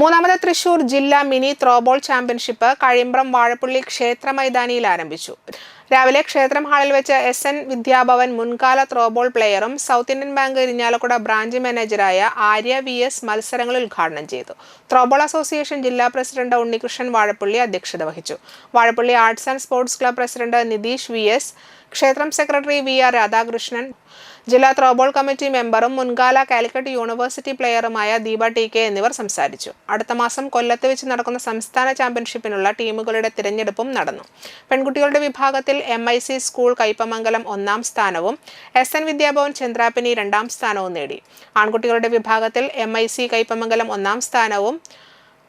മൂന്നാമത് തൃശൂർ ജില്ലാ mini throwball championship Kazhimbram Vazhappally ക്ഷേത്ര മൈതാനിയിൽ ആരംഭിച്ചു. രാവിലെ ക്ഷേത്രം ഹാളിൽ വെച്ച് എസ് എൻ വിദ്യാഭവൻ മുൻകാല throwball പ്ലെയറും South Indian Bank Irinjalakuda branch മാനേജറായ Arya V S മത്സരങ്ങൾ ഉദ്ഘാടനം ചെയ്തു. ത്രോബോൾ അസോസിയേഷൻ ജില്ലാ പ്രസിഡന്റ് ഉണ്ണികൃഷ്ണൻ വാഴപ്പള്ളി അധ്യക്ഷത വഹിച്ചു. Vazhappally arts and sports club president Nitheesh V S ക്ഷേത്രം സെക്രട്ടറി വി ആർ രാധാകൃഷ്ണൻ ജില്ലാ ത്രോബോൾ കമ്മിറ്റി മെമ്പറും മുൻകാല കാലിക്കറ്റ് യൂണിവേഴ്സിറ്റി പ്ലെയറുമായ ദീപ ടി കെ എന്നിവർ സംസാരിച്ചു. അടുത്ത മാസം കൊല്ലത്ത് വെച്ച് നടക്കുന്ന സംസ്ഥാന ചാമ്പ്യൻഷിപ്പിനുള്ള ടീമുകളുടെ തിരഞ്ഞെടുപ്പും നടന്നു. പെൺകുട്ടികളുടെ വിഭാഗത്തിൽ M I C school Kaypamangalam ഒന്നാം സ്ഥാനവും എസ് എൻ വിദ്യാഭവൻ ചന്ദ്രാപ്പിനി രണ്ടാം സ്ഥാനവും നേടി. ആൺകുട്ടികളുടെ വിഭാഗത്തിൽ എം ഐ സി കയ്പമംഗലം ഒന്നാം സ്ഥാനവും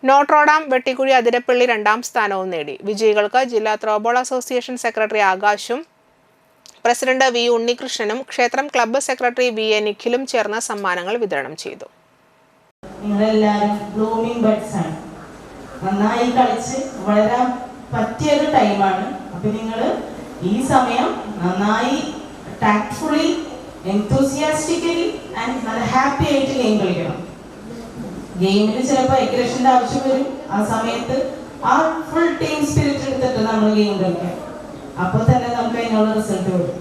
നോട്രോഡാം വെട്ടിക്കുഴി അതിരപ്പള്ളി രണ്ടാം സ്ഥാനവും നേടി. വിജയികൾക്ക് ജില്ലാ ത്രോബോൾ അസോസിയേഷൻ സെക്രട്ടറി ആകാശും പ്രസിഡന്റ് വി ഉണ്ണികൃഷ്ണനും ക്ഷേത്രം ക്ലബ്ബ് സെക്രട്ടറി വി എ നിഖിലും ചേർന്ന് സമ്മാനങ്ങൾ വിതരണം ചെയ്തു. നിങ്ങളെല്ലാവരും ബ്ലൂമിംഗ് ബഡ്സ് ആണ്. നന്നായി കളിച്ച് വളരാൻ പറ്റിയൊരു ടൈമാണ് അപ്പൊ നിങ്ങൾ ഈ സമയം നന്നായി ടാക്ട്ഫുള്ളി എൻതൂസിയാസ്റ്റിക്കലി ആൻഡ് നല്ല ഹാപ്പി ആയിട്ട് ഗെയിം കളിക്കണം. ഗെയിമിൽ ചിലപ്പോൾ എഗ്രഷന്റെ ആവശ്യം വരും. ആ സമയത്ത് ആ ഫുൾ ടീം സ്പിരിറ്റ് എടുത്തിട്ട് നമ്മൾ ഗെയിം കളിക്കാം. അപ്പോൾ തന്നെ അതിനുള്ള റിസൾട്ട് വരും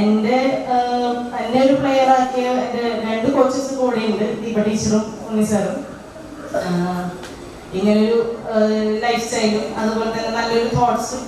എന്റെ എന്നെ ഒരു പ്ലെയർ ആക്കിയ എന്റെ രണ്ട് കോച്ചസ് കൂടെ ഉണ്ട് ദീപ ടീച്ചറും ഉണ്ണി സാറും. ആഹ് ഇങ്ങനൊരു ലൈഫ് സ്റ്റൈലും അതുപോലെ തന്നെ നല്ലൊരു തോട്ട്സും